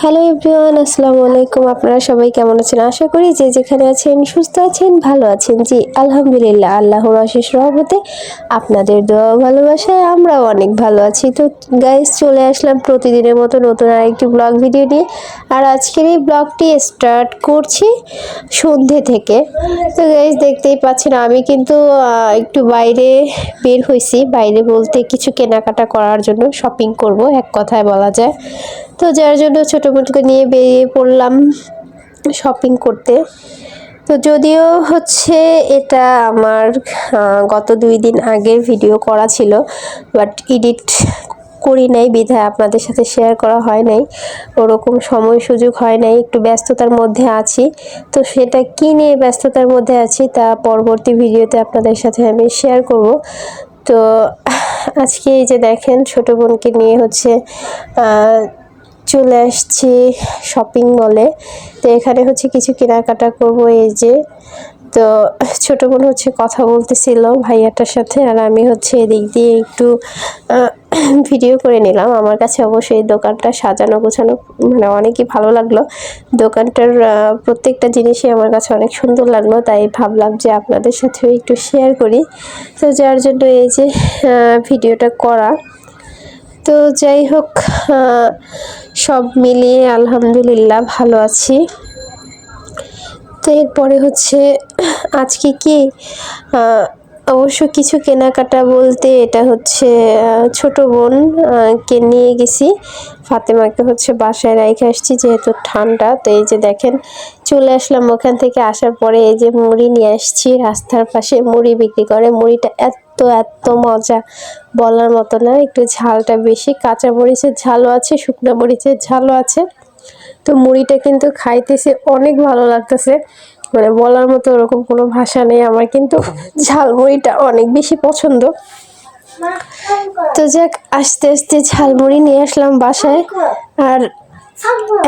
Hello everyone, আসসালামু আলাইকুম। আপনারা সবাই কেমন আছেন? আশা করি যে যেখানে আছেন, সুস্থ আছেন, ভালো আছেন। জি, আলহামদুলিল্লাহ, আল্লাহর অশেষ রহমতে আপনাদের দোয়া ভালোবাসায় আমরাও অনেক ভালো আছি। তো গাইজ চলে আসলাম প্রতিদিনের মতো নতুন আরেকটি ব্লগ ভিডিও নিয়ে। আর আজকের এই ব্লগটি স্টার্ট করছি সন্ধে থেকে। তো গাইজ দেখতেই পাচ্ছেন, আমি কিন্তু একটু বাইরে বের হয়েছি বাইরে বলতে কিছু কেনাকাটা করার জন্য শপিং করব, এক কথায় বলা যায়। তো যার জন্য ছোটো মোটোকে নিয়ে বেরিয়ে পড়লাম শপিং করতে। তো যদিও হচ্ছে এটা আমার গত দুই দিন আগের ভিডিও করা ছিল বাট এডিট করি নাই, বিধায় আপনাদের সাথে শেয়ার করা হয় নাই। ওরকম সময় সুযোগ হয় নাই, একটু ব্যস্ততার মধ্যে আছি। তো সেটা কী নিয়ে ব্যস্ততার মধ্যে আছি তা পরবর্তী ভিডিওতে আপনাদের সাথে আমি শেয়ার করব। তো আজকে এই যে দেখেন, ছোটো বোনকে নিয়ে হচ্ছে চলে আসছি শপিং মলে তো এখানে হচ্ছে কিছু কেনাকাটা করব, এই যে। তো ছোট বোন হচ্ছে কথা বলতেছিল ভাইয়াটার সাথে, আর আমি হচ্ছে এদিক দিয়ে একটু ভিডিও করে নিলাম। আমার কাছে অবশ্যই দোকানটা সাজানো গোছানো মানে অনেকই ভালো লাগল। দোকানটার প্রত্যেকটা জিনিসই আমার কাছে অনেক সুন্দর লাগল, তাই ভাবলাম যে আপনাদের সাথেও একটু শেয়ার করি। তো যার জন্য এই যে ভিডিওটা করা। তো যাই হোক সব মিলিয়ে আলহামদুলিল্লাহ ভালো আছি। তো এরপরে হচ্ছে, আজকে কি? অবশ্য কিছু কেনাকাটা বলতে এটা হচ্ছে ছোট বোন কে নিয়ে গেছি। ফাতেমাকে হচ্ছে বাসায় রেখে আসছি যেহেতু ঠান্ডা, তো এই যে দেখেন, চলে আসলাম ওখান থেকে আসার পরে এই যে মুড়ি নিয়ে আসছি রাস্তার পাশে মুড়ি বিক্রি করে। মুড়িটা এত এত মজা। বলার মতো না, একটু ঝালটা বেশি। কাঁচা মরিচের ঝালও আছে, শুকনো মরিচের ঝালও আছে। তো মুড়িটা কিন্তু খাইতেছে, অনেক ভালো লাগতেছে। মানে বলার মতো ওরকম কোনো ভাষা নেই আমার, কিন্তু ঝাল মুড়িটা অনেক বেশি পছন্দ। তো যাক, আস্তে আস্তে ঝালমুড়ি নিয়ে আসলাম বাসায়। আর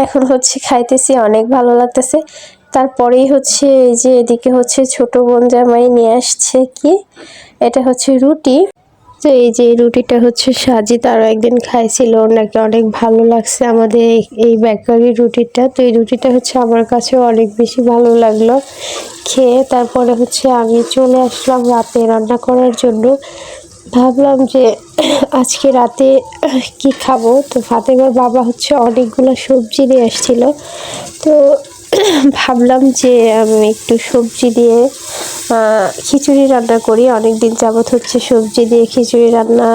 এখন হচ্ছে খাইতেছি, অনেক ভালো লাগতেছে। তারপরেই হচ্ছে এই যে এদিকে হচ্ছে ছোট বোন জামাই নিয়ে আসছে কি? এটা হচ্ছে রুটি। তো এই যে রুটিটা হচ্ছে সাজিদ আরও একদিন খাইছিল নাকি অনেক ভালো লাগছে আমাদের এই- বেকারির রুটিটা। তো এই রুটিটা হচ্ছে আমার কাছেও অনেক বেশি ভালো লাগল খেয়ে। তারপরে হচ্ছে আমি চলে আসলাম রাতে রান্না করার জন্য। ভাবলাম যে আজকে রাতে কি খাব? তো ফাতেমার বাবা হচ্ছে অনেকগুলো সবজি নিয়ে আসছিল। তো ভাবলাম যে আমি একটু সবজি দিয়ে খিচুড়ি রান্না করি। অনেক দিন যাবত হচ্ছে সবজি দিয়ে খিচুড়ি রান্না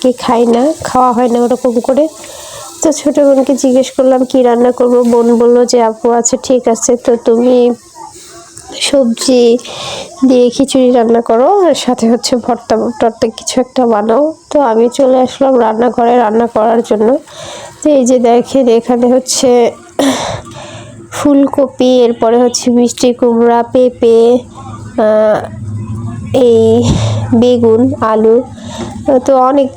কি খাই না, খাওয়া হয় না ওরকম করে। তো ছোটো বোনকে জিজ্ঞেস করলাম, কি রান্না করব? বোন বলল যে, আপু আছে ঠিক আছে, তো তুমি সবজি দিয়ে খিচুড়ি রান্না করো, আর সাথে হচ্ছে ভর্তা টর্তা কিছু একটা বানাও। তো আমি চলে আসলাম রান্নাঘরে রান্না করার জন্য। তো এই যে দেখেন, এখানে হচ্ছে ফুলকপি, এরপরে হচ্ছে মিষ্টি কুমড়া, পেঁপে এই বেগুন, আলু, তো অনেক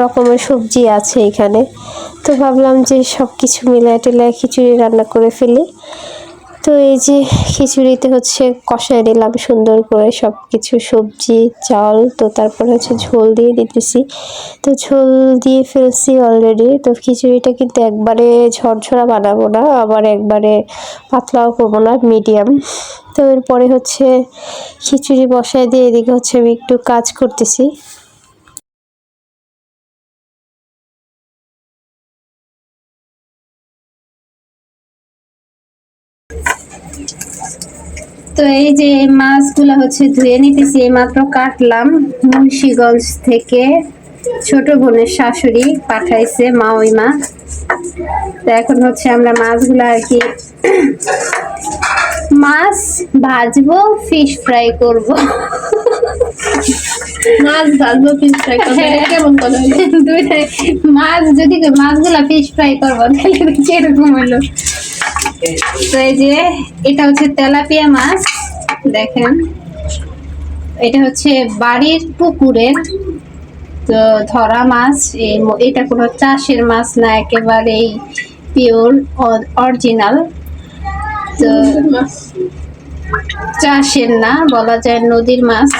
রকমের সবজি আছে এখানে। তো ভাবলাম যে সব কিছু মিলায় টেলায় খিচুড়ি রান্না করে ফেলি। তো এই যে খিচুড়িতে হচ্ছে কষায় নিলাম সুন্দর করে সব কিছু সবজি, চাল, তো তারপরে হচ্ছে ঝোল দিয়ে দিতেছি। তো ঝোল দিয়ে ফেলছি অলরেডি তো খিচুড়িটা কিন্তু একবারে ঝরঝরা বানাবো না, আবার একবারে পাতলাও করব না মিডিয়াম তো এরপরে হচ্ছে খিচুড়ি বসায় দিয়ে এদিকে হচ্ছে আমি একটু কাজ করতেছি। তো এই যে মাছগুলো হচ্ছে ধুয়ে নিতেছি এইমাত্র কাটলাম। মুন্সিগঞ্জ থেকে ছোট বোনের শাশুড়ি পাঠাইছে মা ওই মা। তো এখন হচ্ছে আমরা মাছগুলো আর কি মাছ ভাজবো ফিশ ফ্রাই করব। মাছ ভাজবো ফিশ ফ্রাই করব কেমন কথা দুইটাই। মাছ যদি মাছগুলা ফিশ ফ্রাই করব তাহলে কীরকম হলো? তো এই যে, এটা হচ্ছে তেলাপিয়া মাছ, দেখেন। এটা হচ্ছে বাড়ির পুকুরের, তো ধরা মাছ এটা কোনো চাষের মাছ না, একেবারেই পিওর অরিজিনাল তো চাষের না, বলা যায় নদীর মাছ।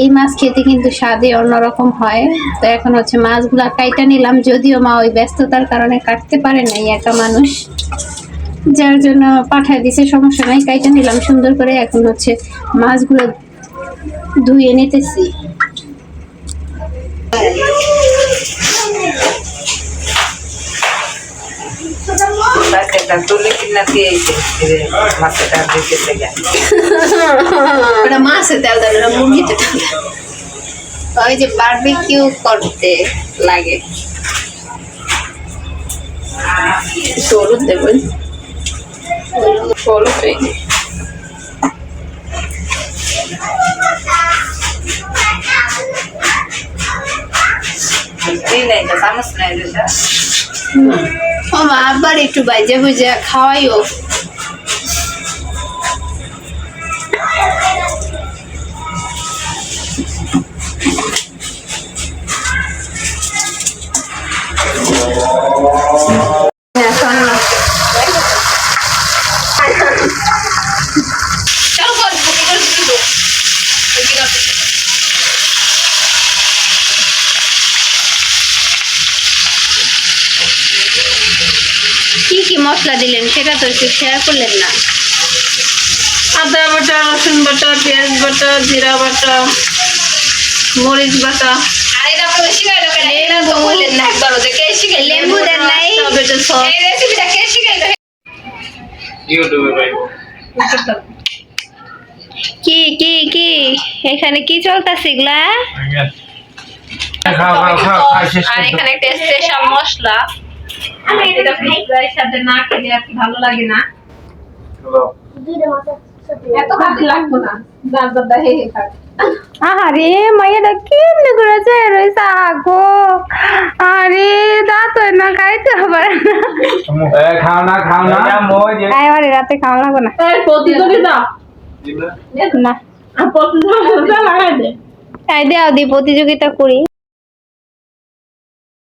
এই মাছ খেতে কিন্তু স্বাদই অন্যরকম হয়। তো এখন হচ্ছে মাছগুলা কাইটা নিলাম, যদিও মা ওই ব্যস্ততার কারণে কাটতে পারে নাই একা মানুষ। যার জন্য পাঠায় দিছে, সমস্যা নাই, কাইটা নিলাম। সুন্দর করে এখন হচ্ছে মাছগুলো ধুয়ে নিতেছি। ওটা মুরগিতে ওই যে বারবিকিউ করতে লাগে। হলুদ দেবেন। হলুদ এই যে। Ini dah sama sebenarnya dah. ও মা আবার একটু বাজে বুঝে খাওয়াইও মশলা দিলেন সেটা তো একটু শেয়ার করলেন না আদা বাটা রসুন বাটা পেঁয়াজ বাটা জিরা বাটা মরিচ বাটা? লেবু দেন নাই? কে কি কি কি এখানে কি চলতেছে এগুলা খাও খাও খাও খাও শেষ আর এখানে একটা স্পেশাল মশলা এটা ফিশ ফ্রাইয়ের সাথে না খেলে আর কি ভালো লাগে না। এত খাতে লাগবো না। যার যার দেহে হে খাবে আরে মাইয়াটা কেমনে করেছে রইসা গো আরে দাঁত না খাইতে হবে খাও না খাও না। আরে রাতে খাওয়া লাগবে না। প্রতিযোগিতা না। প্রতিযোগিতা লাগাই দে। এই দেও দি প্রতিযোগিতা করি।